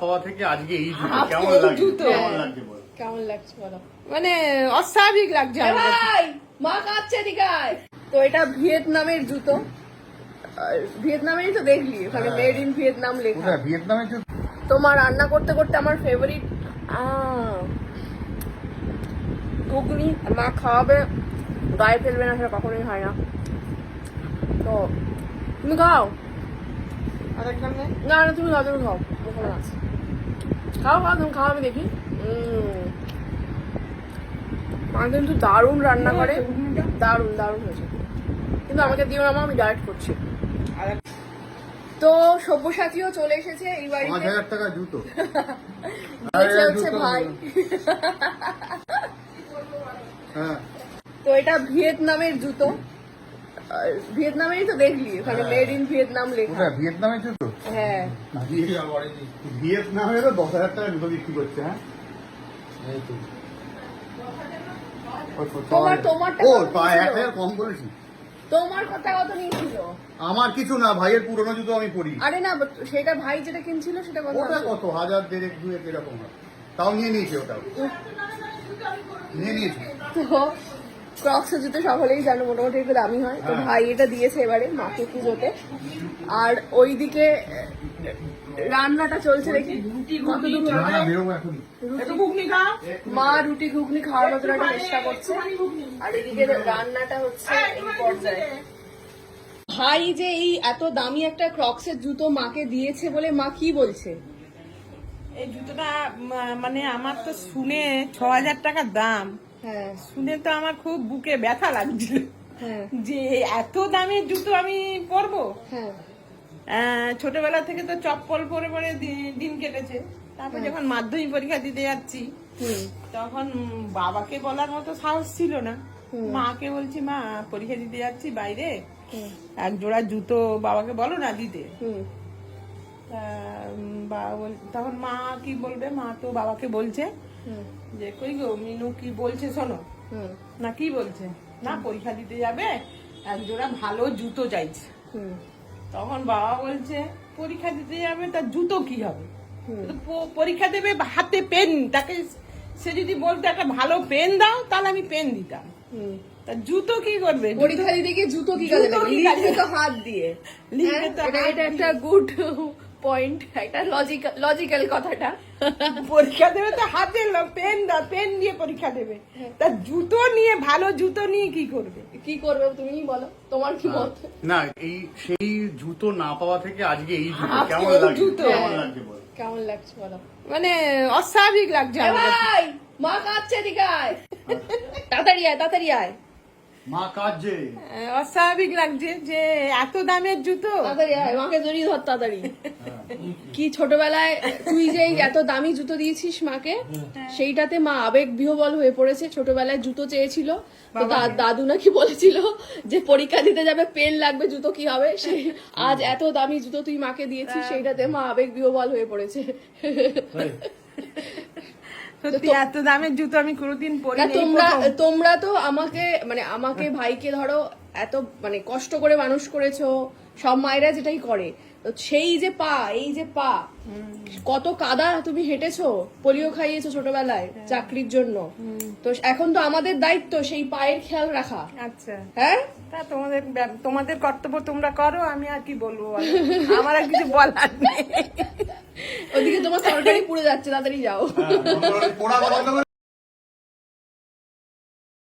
পাওয়া থেকে আজকে এই জুতো কেমন লাগছে? জুতো। কেমন লাগছে বল? কেমন লাগছে বলো? মানে অস্বাভাবিক লাগছে ভাই মা কাচ্ছে দিকায় তো এটা ভিয়েতনামের জুতো। ভিয়েতনামেরই তো দেখলি ওখানে হ্যাঁ। মেড ইন ভিয়েতনাম লেখা। ভিয়েতনামের জুতো? তোমার রান্না করতে করতে আমার ফেভারিট ঘুগনি। মা খাওয়াবে গায়ে ফেলবে না সেটা কখনোই হয় না। তো তুমি খাও? নে না না তুমি খাও তুমি খাও। ওখানে আছে। খাও খাও তুমি খাও আমি দেখি। কিন্তু দারুণ রান্না করে। দারুণ দারুণ হয়েছে। কিন্তু আমাকে দিও না আমি ডায়েট করছি। তো সব্যসাচীও চলে এসেছে এই পাঁচ বাড়িতে হাজার টাকা জুতো। হচ্ছে ভাই। হ্যাঁ। তো এটা ভিয়েতনামের জুতো। ভিয়েতনামেরই তো দেখলি ওখানে হ্যাঁ। মেড ইন ভিয়েতনাম লেখা। ভিয়েতনামের জুতো? হ্যাঁ। ভিয়েতনামেরও দশ হাজার টাকা জুতো বিক্রি করছে হ্যাঁ? ওই তো, তোমার- তোমারটা ও কত পা ছিল? এক হাজার কম বলেছি তোমার কথা কত নিয়েছিল? আমার কিছু না ভাইয়ের পুরনো জুতো আমি পরি। আরে না সেটা ভাই যেটা কিনছিল সেটা কত ওটা কত? হাজার দেড়েক দুয়েক এরকম তাও নিয়ে নিয়েছে ওটাও। নিয়ে নিয়েছে। তো ক্রক্স জুতো সকলেই জানো মোটামুটি একটু দামি হয়। তো হ্যাঁ। ভাই এটা দিয়েছে এবারে মাকে পুজোতে। আর ওইদিকে রান্নাটা চলছে দেখি। মা রুটি ঘুগনি খাওয়ার মতো একটা চেষ্টা করছে। আর এদিকে রান্নাটা হচ্ছে এই পর্যায়ে। ভাই যে এই এত দামি একটা ক্রক্সের জুতো মাকে দিয়েছে বলে মা কি বলছে? এই জুতোটা মানে আমার তো শুনে ছ হাজার টাকা দাম। হ্যাঁ। শুনে তো আমার খুব বুকে ব্যথা লাগছিল হ্যাঁ। যে এত দামের জুতো আমি পরবো? হ্যাঁ। ছোটবেলা থেকে তো চপ্পল পরে পরে দিন কেটেছে। তারপর যখন মাধ্যমিক পরীক্ষা দিতে যাচ্ছি তখন বাবাকে বলার মতো সাহস ছিল না। মাকে বলছি মা পরীক্ষা দিতে যাচ্ছি বাইরে। এক জোড়া জুতো বাবাকে বলো না দিতে। বাবা বল- তখন মা কি বলবে? মা তো বাবাকে বলছে যে কই গো মিনু কি বলছে শোনো? না কি বলছে? না পরীক্ষা দিতে যাবে একজোড়া ভালো জুতো চাইছে। তখন বাবা বলছে পরীক্ষা দিতে যাবে তার জুতো কি হবে? পরীক্ষা দেবে হাতে পেন তাকে সে যদি বলতো একটা ভালো পেন দাও তাহলে আমি পেন দিতাম। তা জুতো কি করবে? পরীক্ষা দিতে গিয়ে জুতো কি কাজে লাগবে কি তো হাত দিয়ে। হ্যাঁ, তো এটা একটা গুড পয়েন্ট একটা লজিক্যাল লজিক্যাল কথাটা। পরীক্ষা দেবে তো হাতে পেন দাও পেন দিয়ে পরীক্ষা দেবে। হ্যাঁ। তা জুতো নিয়ে ভালো জুতো নিয়ে কি করবে? কি করবে তুমি বলো তোমার কি মত? না এই সেই জুতো না পাওয়া থেকে আজকে এই জুতো কেমন লাগছে? জুতো। কেমন লাগছে কেমন লাগছে বলো? মানে অস্বাভাবিক লাগছে ভাই মা কাচ্ছে দিকায় তাড়াতাড়ি আয় তাড়াতাড়ি আয়। মা কাজে অস্বাভাবিক লাগছে যে এত দামের জুতো। তাড়াতাড়ি মাকে জড়িয়ে ধর তাড়াতাড়ি। কি ছোটবেলায় তুই যে এত দামি জুতো দিয়েছিস মাকে সেইটাতে মা আবেগ বিহবল হয়ে পড়েছে ছোটবেলায় জুতো চেয়েছিল। তো দাদু নাকি বলেছিল যে পরীক্ষা দিতে যাবে পেন লাগবে জুতো কি হবে? সে আজ এত দামি জুতো তুই মাকে দিয়েছিস সেইটাতে মা আবেগ বিহবল হয়ে পড়েছে। সত্যি এত দামের জুতো আমি কোনোদিন পরি না তোমরা তোমরা তো আমাকে মানে আমাকে ভাইকে ধরো এত মানে কষ্ট করে মানুষ করেছ সব মায়েরা যেটাই করে তো সেই যে পা এই যে পা কত কাদা তুমি হেঁটেছো পোলিও খাইয়েছো ছোটবেলায় চাকরির জন্য। তো এখন তো আমাদের দায়িত্ব সেই পায়ের খেয়াল রাখা। আচ্ছা। হ্যাঁ? তা তোমাদের তোমাদের কর্তব্য তোমরা করো আমি আর কি বলব আমার আর কিছু বলার নেই। ওদিকে তোমার তরকারি পুড়ে যাচ্ছে তাড়াতাড়ি যাও।